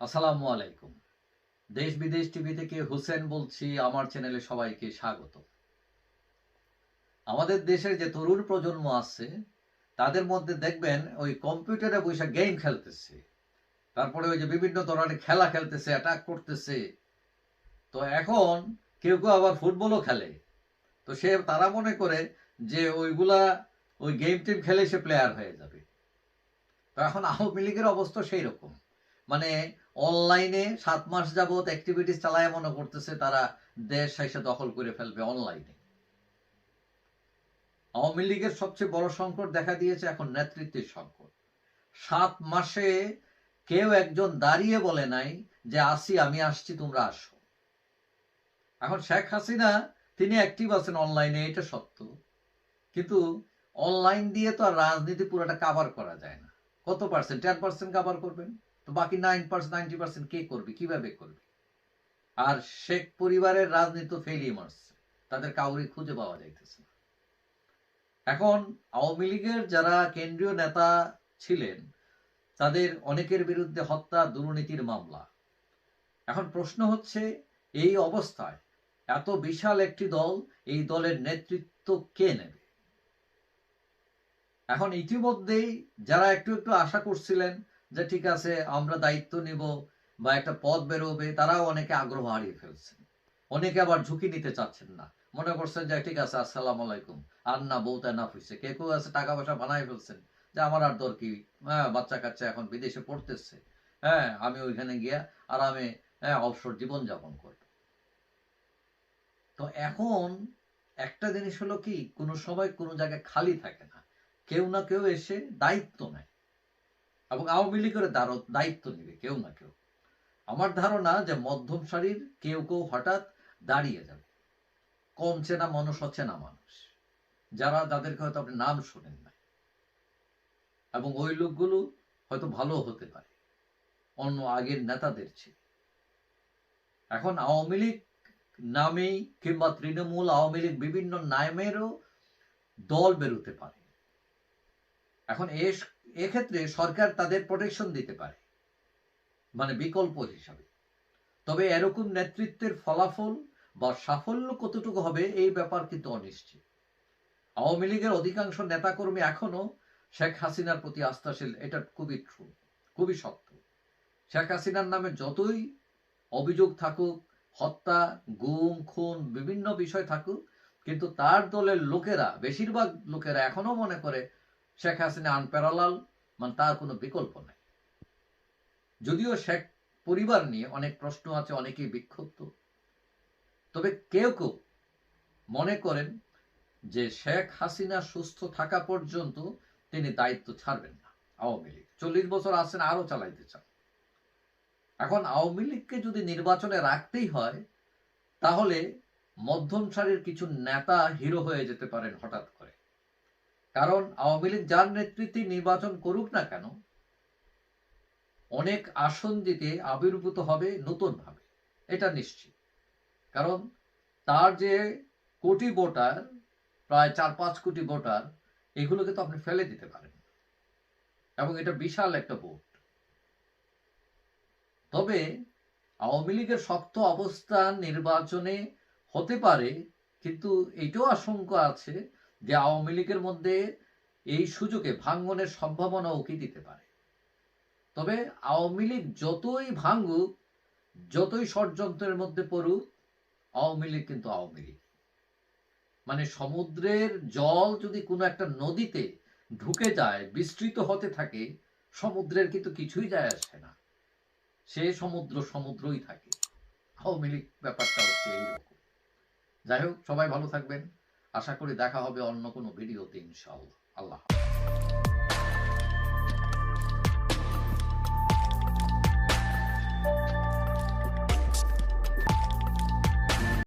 আসসালামু আলাইকুম। দেশ বিদেশ টিভি থেকে হুসেন বলছি, আমার চ্যানেলে সবাইকে স্বাগত। আমাদের দেশের যে তরুণ প্রজন্ম আছে, তাদের মধ্যে দেখবেন ওই কম্পিউটারে বসে গেম খেলতেছে, তারপরে ওই যে বিভিন্ন ধরনের খেলা খেলতেছে অ্যাটাক করতেছে। তো এখন কেউ কেউ আবার ফুটবলও খেলে। তো সে, তারা মনে করে যে ওইগুলা ওই গেম টিম খেলে সে প্লেয়ার হয়ে যাবে। তো এখন আওয়ামী লীগের অবস্থা সেই রকম মানে অনলাইনে সাত মাস যাবত অ্যাক্টিভিটিস চালায় মনে করতেছে, তারা দেশ এসে দখল করে ফেলবে অনলাইনে আওয়ামী লীগের সবচেয়ে বড় সংকট দেখা দিয়েছে এখন নেতৃত্বের সংকট। সাত মাসে কেউ একজন দাঁড়িয়ে বলে নাই যে, আসি, আমি আসছি, তোমরা আসো। এখন শেখ হাসিনা, তিনি অ্যাক্টিভ আছেন অনলাইনে এটা সত্য। কিন্তু অনলাইন দিয়ে তো আর রাজনীতি পুরোটা কাভার করা যায় না। কত পার্সেন্ট টেন পার্সেন্ট কাভার করবেন? তো বাকি নাইন পার্সেন্ট নাইনটি পার্সেন্ট কে করবে? কীভাবে করবে? আর শেখ পরিবারের রাজনীতি ফেলিয়ে তাদের কাউরি খুঁজে পাওয়া যাইতেছে এখন আওয়ামী লীগের যারা কেন্দ্রীয় নেতা ছিলেন, তাদের অনেকের বিরুদ্ধে হত্যা, দুর্নীতির মামলা। এখন প্রশ্ন হচ্ছে, এই অবস্থায় এত বিশাল একটি দল, এই দলের নেতৃত্ব কে নেবে? এখন ইতিমধ্যেই যারা একটু একটু আশা করছিলেন যে ঠিক আছে, আমরা দায়িত্ব নিব বা একটা পদ বেরোবে, তারাও অনেকে আগ্রহ হারিয়ে ফেলছেন অনেকে আবার ঝুঁকি নিতে চাচ্ছেন না। মনে করছেন যে, ঠিক আছে, আসসালাম আলাইকুম। আর না বউ না হয়েছে কে কেউ আছে টাকা পয়সা বানাই ফেলছেন। যে, আমার আর দর কি? হ্যাঁ বাচ্চা কাচ্চা এখন বিদেশে পড়তেছে। হ্যাঁ আমি ওইখানে গিয়া আরামে হ্যাঁ অবসর জীবন যাপন করব। তো এখন একটা জিনিস হলো কি? কোনো সময় কোনো জায়গায় খালি থাকে না। কেউ না কেউ এসে দায়িত্ব নেয়। এবং আওয়ামী লীগের দায়িত্ব নিবে, কেউ না কেউ। আমার ধারণা যে মধ্যম সারির কেউ কেউ হঠাৎ দাঁড়িয়ে যাবে। কমছে না মানুষ হচ্ছে না মানুষ, যারা যাদেরকে হয়তো আপনি নাম শোনেন না এবং ওই লোকগুলো হয়তো ভালো হতে পারে, অন্য আগের নেতাদের চেয়ে। এখন আওয়ামী লীগ নামেই কিংবা তৃণমূল আওয়ামী লীগ বিভিন্ন নামেরও দল বেরোতে পারে। এখন এ- এক্ষেত্রে সরকার তাদের প্রোটেকশন দিতে পারে মানে বিকল্প হিসাবে। তবে এরকম নেতৃত্বের ফলাফল বা সাফল্য কতটুকু হবে এই ব্যাপার কিন্তু অনিশ্চিত। আওয়ামী লীগের অধিকাংশ নেতাকর্মী এখনও শেখ হাসিনার প্রতি আস্থাশীল, এটা খুবই ট্রু খুবই সত্য। শেখ হাসিনার নামে যতই অভিযোগ থাকুক, হত্যা, গুম, খুন, বিভিন্ন বিষয় থাকুক, কিন্তু তার দলের লোকেরা, বেশিরভাগ লোকেরা এখনও মনে করে শেখ হাসিনা আনপ্যারালাল মানে তার কোনো বিকল্প নেই। যদিও শেখ পরিবার নিয়ে অনেক প্রশ্ন আছে, অনেকেই বিক্ষুব্ধ। তবে কেউ কেউ মনে করেন যে শেখ হাসিনা সুস্থ থাকা পর্যন্ত তিনি দায়িত্ব ছাড়বেন না আওয়ামী লীগ। চল্লিশ বছর আছেন আরও চালাইতে চান। এখন আওয়ামী লীগকে যদি নির্বাচনে রাখতেই হয়, তাহলে মধ্যম সারির কিছু নেতা হিরো হয়ে যেতে পারেন হঠাৎ করে। কারণ আওয়ামী লীগ যার নেতৃত্বে নির্বাচন করুক না কেন, অনেক আসন দিতে আবির্ভূত হবে নতুন ভাবে এটা নিশ্চিত। কারণ তার যে কোটি ভোটার, প্রায় চার পাঁচ কোটি ভোটার, এগুলোকে তো আপনি ফেলে দিতে পারেন। এবং এটা বিশাল একটা ভোট। তবে আওয়ামী লীগের শক্ত অবস্থান নির্বাচনে হতে পারে, কিন্তু এটাও আশঙ্কা আছে যে আওয়ামী লীগের মধ্যে এই সুযোগে ভাঙ্গনের সম্ভাবনাও কি দিতে পারে? তবে আওয়ামী লীগ যতই ভাঙ্গুক যতই ষড়যন্ত্রের মধ্যে পড়ুক, আওয়ামী লীগ কিন্তু আওয়ামী লীগ। মানে সমুদ্রের জল যদি কোনো একটা নদীতে ঢুকে যায়, বিস্তৃত হতে থাকে, সমুদ্রের কিন্তু কিছুই যায় আসে না। সে সমুদ্র সমুদ্রই থাকে। আওয়ামী লীগ ব্যাপারটা হচ্ছে এইরকম। যাই হোক, সবাই ভালো থাকবেন। আশা করি দেখা হবে অন্য কোনো ভিডিওতে ইনশাআল্লাহ আল্লাহ।